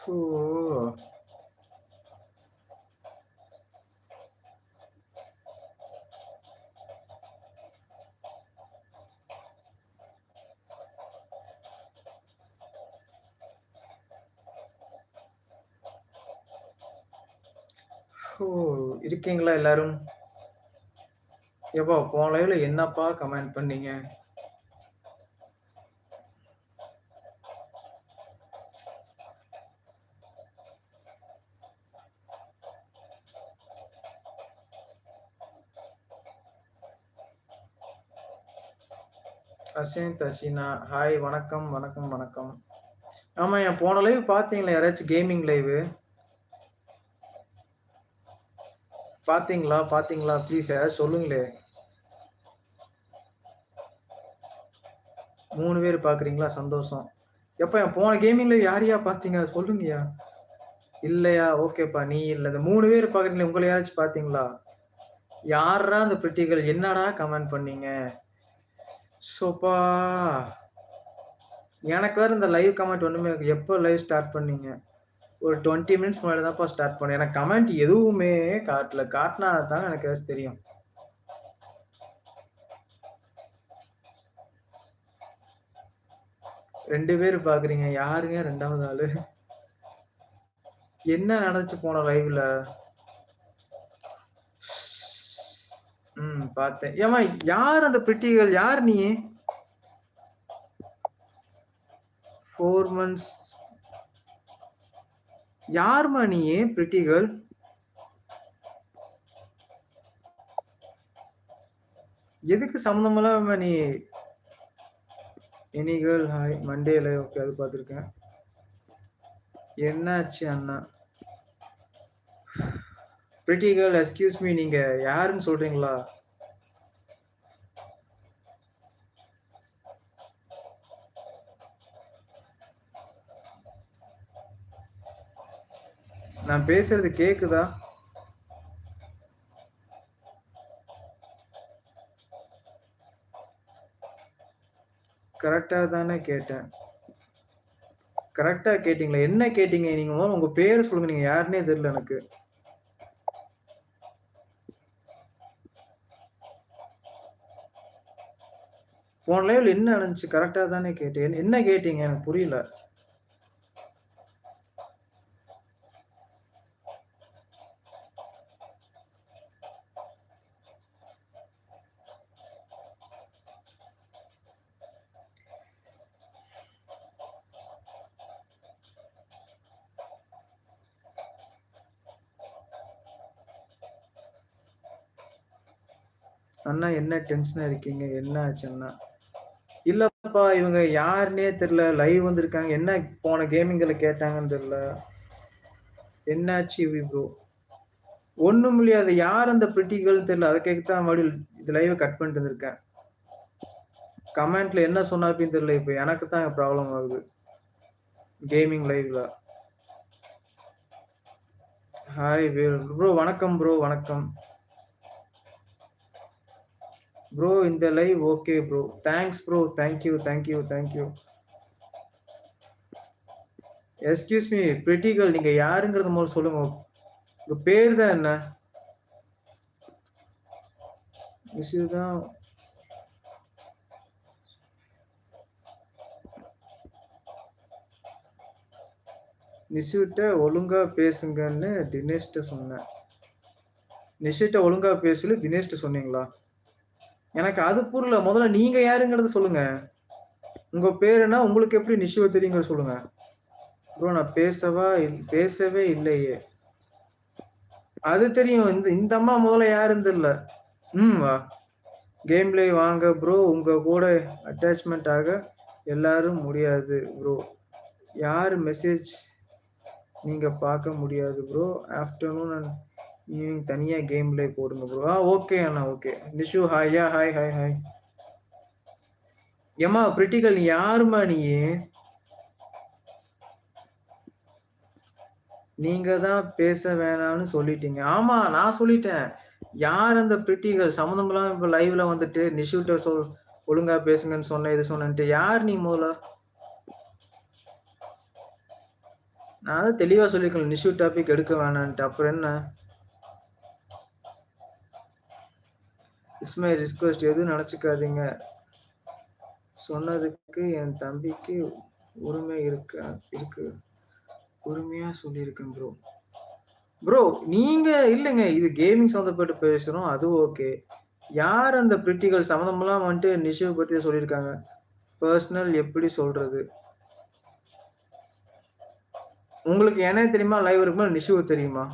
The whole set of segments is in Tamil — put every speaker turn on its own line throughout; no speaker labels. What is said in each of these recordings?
ஓ! ஓ! இருக்கீங்களா எல்லாரும்? எப்பா போன லைவ்ல என்னப்பா கமெண்ட் பண்ணீங்க? ஹசேன் தஷினா ஹாய் வணக்கம், வணக்கம், வணக்கம். ஆமா, என் போன லைவ் பார்த்தீங்களா? யாராச்சும் கேமிங் லைவு? பார்த்தீங்களா? பார்த்தீங்களா? ப்ளீஸ் யாராவது சொல்லுங்களே! மூணு பேர் பார்க்குறீங்களா? சந்தோஷம். எப்போ என் போன கேமிங் லைவ் யார்யா பார்த்தீங்க? அத சொல்லுங்கயா. இல்லையா? ஓகேப்பா. நீ இல்ல. இந்த மூணு பேர் பார்க்குறீங்களே, உங்களை யாராச்சும் பார்த்தீங்களா? யாரா அந்த பிரிட்டிகள்? என்னடா கமெண்ட் பண்ணீங்க? சோப்பா எனக்கு வேறு இந்த லைவ் கமெண்ட் ஒன்றுமே எப்போ லைவ் ஸ்டார்ட் பண்ணீங்க? ஒரு 20 மினிட்ஸ் முன்னாடி தான்ப்பா ஸ்டார்ட் பண்ணேன். எனக்கு கமெண்ட் எதுவுமே காட்டல. காட்டுனா தான் எனக்கு ஏதாச்சும் தெரியும். ரெண்டு பேர் பார்க்குறீங்க. யாருங்க ரெண்டாவது ஆளு? என்ன நடந்துச்சு போன லைவ்ல? ம் பார்த்தேன். ஏம்மா யார் அந்த பிரிட்டிகள்? யார் நீ? ஃபோர் மந்த்ஸ் யார்ம்மா நீ? Pretty girl? எதுக்கு சம்மந்தமெல்லாம் நீ any girl hi Monday okay அது பார்த்துருக்கேன். என்னாச்சு அண்ணா? பிரிட்டி கேர்ள் எக்ஸ்கியூஸ் மீ நீங்கள் யாருன்னு சொல்கிறீங்களா நான் பேசுறது கேக்குதா? கரெக்டாக தானே கேட்டேன். கரெக்டாக கேட்டீங்களா? என்ன கேட்டீங்க? நீங்க உங்கள் உங்க சொல்லுங்கள் சொல்லுங்க. நீங்க யாருன்னே தெரியல எனக்கு. போன லைவ்ல என்ன நடந்துச்சு? கரெக்டாக தானே கேட்டேன். என்ன கேட்டீங்க? எனக்கு புரியல. அண்ணா என்ன டென்ஷனாக இருக்கீங்க? என்ன ஆச்சு அண்ணா? இல்லைப்பா இவங்க யாருன்னே தெரில லைவ் வந்திருக்காங்க. என்ன போன கேமிங்கில் கேட்டாங்கன்னு தெரில என்னாச்சு ப்ரோ? ஒன்றும் இல்லையா அது யார் அந்த பிரிட்டி தெரில அதை அத கேட்க தான் மறுபடியும் இது லைவை கட் பண்ணிட்டு வந்திருக்கேன். கமெண்ட்ல என்ன சொன்னாப்பின்னு தெரியல. இப்போ எனக்கு தான் ப்ராப்ளம் ஆகுது. கேமிங் லைவ்ல. ஹாய் ப்ரோ வணக்கம் ப்ரோ வணக்கம். ப்ரோ இந்த live okay bro. Thanks bro. Thank you, thank you, thank you. Me pretty girl நீங்கள் யாருங்கிறத முதல்ல சொல்லுங்க. உங்கள் பேர் தான் என்ன? இஷ்யூ தான். நிஷுட்ட ஒழுங்கா பேசுங்கன்னு தினேஷ்ட சொன்னேன். நிஷுட்ட ஒழுங்கா பேசல சொல்லி சொன்னீங்களா? எனக்கு அது புரியல. முதல்ல நீங்க யாருங்கிறத சொல்லுங்க. உங்க பேர் என்ன? உங்களுக்கு எப்படி நிஷுவ தெரியுங்கிறத சொல்லுங்க. ப்ரோ நான் பேசவா இல் பேசவே இல்லையே. அது தெரியும். இந்த இந்த அம்மா முதல்ல யாருன்னு தெரியல. ம் வா. கேம் பிளே வாங்க ப்ரோ. உங்க கூட அட்டாச்மெண்ட் ஆக எல்லாரும் முடியாது ப்ரோ. யார் மெசேஜ் நீங்க பார்க்க முடியாது ப்ரோ. ஆஃப்டர்நூன் அண்ட் ஈவினிங் தனியாக கேம் லைவ் போடுங்க ப்ரோ. ஆ ஓகே அண்ணா ஓகே. நிஷு ஹாயா ஹாய் ஹாய் ஹாய். ஏம்மா பிரிட்டிகல் கேர்ள் நீ யாரும்மா நீங்க தான் பேச வேணாம்னு சொல்லிட்டீங்க. ஆமா நான் சொல்லிட்டேன். யார் அந்த பிரிட்டிகள் சம்மந்தமெல்லாம் இப்போ லைவில் லைவ்ல வந்துட்டு நிஷுட்ட சொல் ஒழுங்கா பேசுங்கன்னு சொன்னேன், இது சொன்னேன்ட்டு. யார் நீ முதல்ல? நான் தான் தெளிவாக சொல்லியிருக்கேன் நிஷு டாபிக் எடுக்க வேணான்ட்டு அப்புறம் என்ன இட்ஸ் மை ரிக்வெஸ்ட் எதுவும் நினச்சிக்காதீங்க. சொன்னதுக்கு என் தம்பிக்கு உரிமை இருக்க இருக்கு. உரிமையாக சொல்லியிருக்கேன் ப்ரோ ப்ரோ நீங்கள் இல்லைங்க இது கேமிங் சம்மந்தப்பட்டு பேசுகிறோம் அது ஓகே யார் அந்த பிரிட்டிகள் சம்மந்தமெல்லாம் வந்துட்டு நிஷுவை பற்றி சொல்லியிருக்காங்க? பர்சனல் எப்படி சொல்கிறது உங்களுக்கு என்ன தெரியுமா? லைவ் இருக்குமா நிஷுவை தெரியுமா?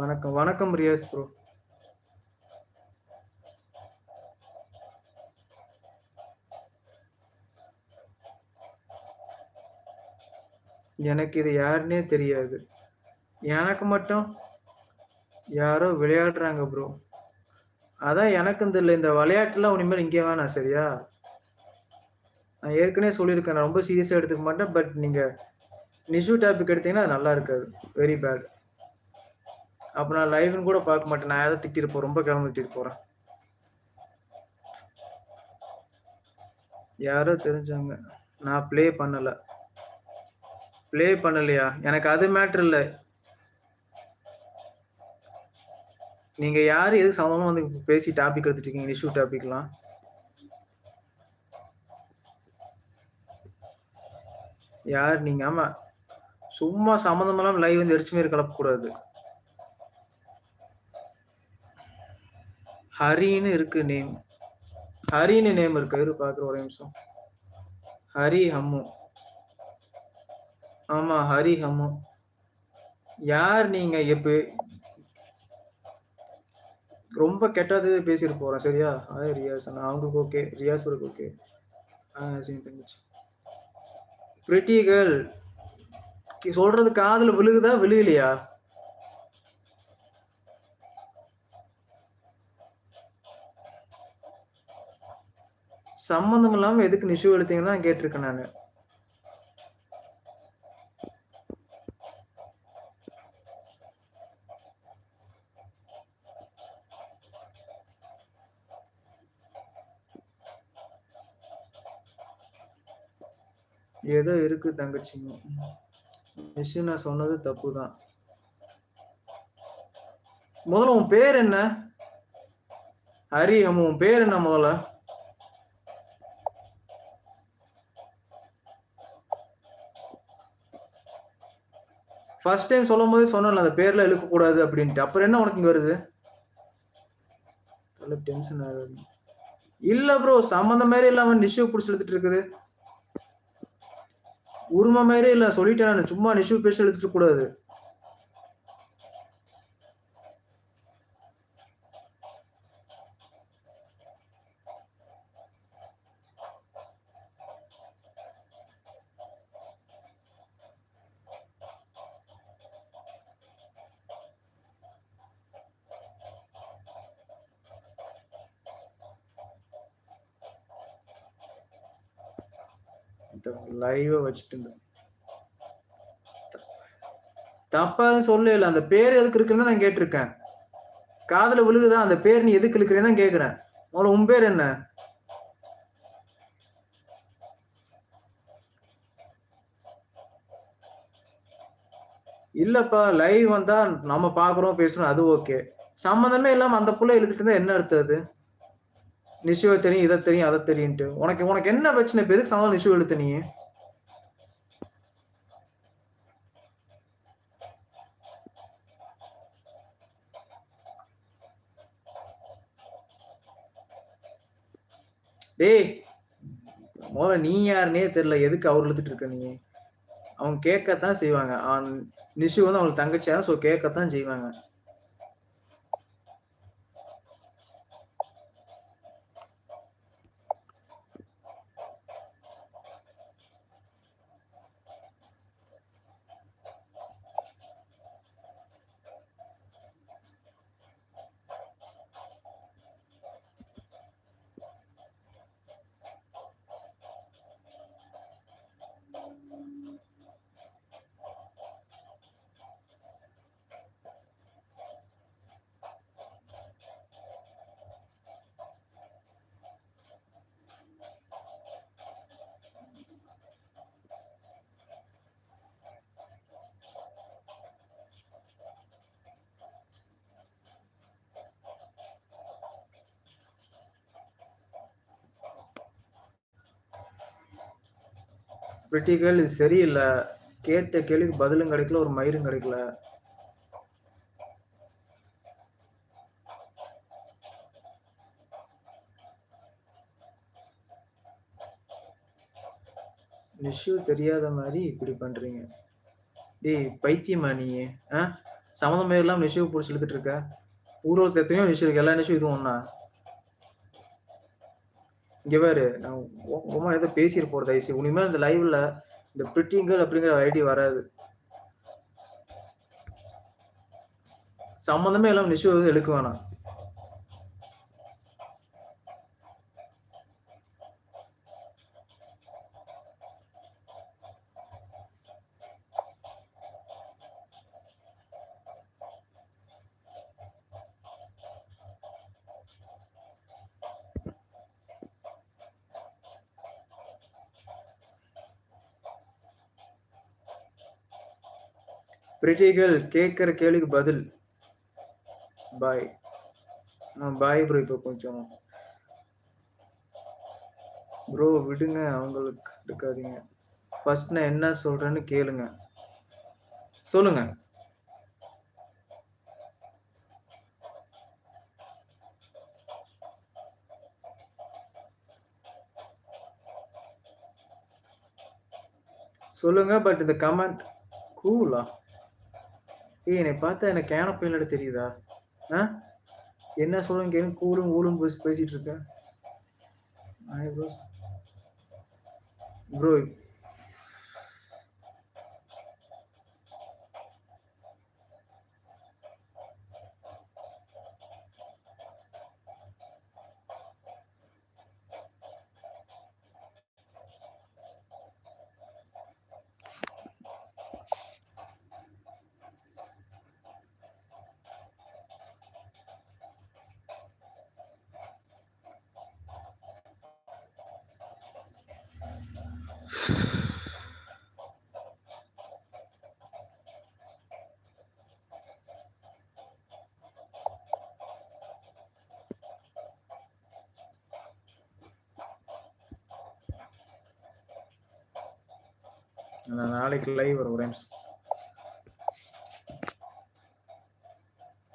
வணக்கம். வணக்கம் ரியாஸ் ப்ரோ எனக்கு இது யாருன்னே தெரியாது. எனக்கு மட்டும் யாரோ விளையாடுறாங்க ப்ரோ அதான் எனக்கும் இல்லை இந்த விளையாட்டுலாம் இனிமேல் இங்கே வேணாம் சரியா? நான் ஏற்கனவே சொல்லியிருக்கேன். நான் ரொம்ப சீரியஸாக எடுத்துக்க மாட்டேன். பட் நீங்கள் நிஷு டாபிக் எடுத்தீங்கன்னா அது நல்லா இருக்காது. வெரி பேட் அப்போ நான் லைவ்னு கூட பார்க்க மாட்டேன். நான் எதாவது திட்டிட்டு போகிறேன் ரொம்ப கிளம்பி திட்டிட்டு போகிறேன் யாரோ தெரிஞ்சவங்க நான் ப்ளே பண்ணலை. ப்ளே பண்ணலையா? எனக்கு அது மேட்ரு இல்லை. நீங்கள் யார்? எது சம்மந்தமாக வந்து பேசி டாபிக் எடுத்துட்டு இருக்கீங்க? இஷ்யூ டாபிக்லாம் யார் நீங்கள் ஆமாம் சும்மா சம்மந்தமெல்லாம் லைவ் வந்து எரிச்சுமே கலப்பக்கூடாது ஹரின்னு இருக்கு நேம் ஹரின்னு நேம் இருக்கு. இரு பாக்குற ஒரே நிமிஷம். ஹரி ஹம்மு. ஆமா ஹரி ஹம்மு. யார் நீங்க எப்ப ரொம்ப கெட்டது பேசிட்டு போறேன் சரியா? ஹாய் ரியாஸ் அண்ணா. அவங்களுக்கு ஓகே ரியாஸ் ஓகே தங்கச்சி பிரிட்டி கேர்ள் சொல்றது காதுல விழுகுதா விழுகலையா? சம்மந்தம் இல்லாம எதுக்கு நிஷு எடுத்தீங்கன்னா கேட்டிருக்கேன் நான். ஏதோ இருக்கு தங்கச்சிங்க நிஷு நான் சொன்னது தப்பு தான் முதல்ல உன் பேர் என்ன? ஹரி உன் பேர் என்ன முதல்ல? ஃபர்ஸ்ட் டைம் சொல்லும் போதே சொன்னல அந்த பேர்ல இழுக்க கூடாது அப்படின்ட்டு. அப்புறம் என்ன உனக்கு இங்க வருது? டென்ஷன் ஆகுது இல்ல ப்ரோ சம்மந்த மாதிரி இல்லாம நிஷு பிடிச்சி எடுத்துட்டு இருக்குது. உரிமை மாதிரி இல்ல சொல்லிட்டேன் நான். சும்மா நிஷு பேச எடுத்துட்டு கூடாது. லைவை வச்சுட்டு இருந்தேன். தப்பா இல்லை அந்த பேர் எதுக்கு இருக்குன்னு நான் கேட்டிருக்கேன். காதில் விழுகுதா அந்த பேர் நீ எதுக்கு இழுக்கிறேன்னு தான் கேட்குறேன். முதல்ல உன் பேர் என்ன? இல்லப்பா லைவ் வந்தா நம்ம பாக்குறோம் பேசுறோம் அது ஓகே சம்மந்தமே இல்லாம அந்த புள்ள எழுதிட்டு இருந்தா என்ன அர்த்தம் அது? நிஷுவை தெரியும் இதை தெரியும் அதை தெரியும்ட்டு உனக்கு உனக்கு என்ன பிரச்சனை? இப்போ எதுக்கு சம்மந்தம் நிஷு எழுத்து நீ? டேய் முதல்ல நீ யாருன்னே தெரியல. எதுக்கு அவர் இழுத்துட்டு இருக்க நீ? அவங்க கேட்கத்தான் செய்வாங்க. நிஷு வந்து அவங்களுக்கு தங்கச்சியாரும் ஸோ கேட்கத்தான் செய்வாங்க. பிரிட்டி கேர்ள் இது சரியில்லை கேட்ட கேள்விக்கு பதிலும் கிடைக்கல, ஒரு மயிரும் கிடைக்கல. நிஷு தெரியாத மாதிரி இப்படி பண்றீங்க. டேய் பைத்தியமா நீ ஆ? சம்மந்தமே இல்லாமல் நிஷுவை பிடிச்சி இழுத்துட்டு இருக்க. ஊர்வலத்துல எத்தனையோ நிஷு இருக்கு. எல்லா நிஷும் இதுவும் ஒன்றா இங்க நான் ஓ ஓரமா ஏதோ பேசிற போறேன் இந்த லைவ்ல இந்த பிரிட்டி அப்படிங்கிற ஐடி வராது. சம்மந்தமே எல்லாம் நிஷுவ வந்து இழுக்க வேணாம். பிரிட்டி கேட்குற கேள்விக்கு பதில். பாய். ஆ பாய் ப்ரோ இப்போ கொஞ்சம் ப்ரோ விடுங்க அவங்களுக்கு இருக்காதீங்க ஃபர்ஸ்ட் நான் என்ன சொல்றேன்னு கேளுங்க. சொல்லுங்க. சொல்லுங்க. பட் இந்த கமெண்ட் கூலா? ஏய் என்னை பார்த்தா எனக்கு கேன பையலோட தெரியுதா? ஆ? என்ன சொல்றேன்னு கேன்னு கூலும் ஊலும் பேசி பேசிட்டு இருக்க. ப்ரோ. ப்ரோ நான் நாளைக்கு லைவ் வரும் ஒரே நிமிஷம்.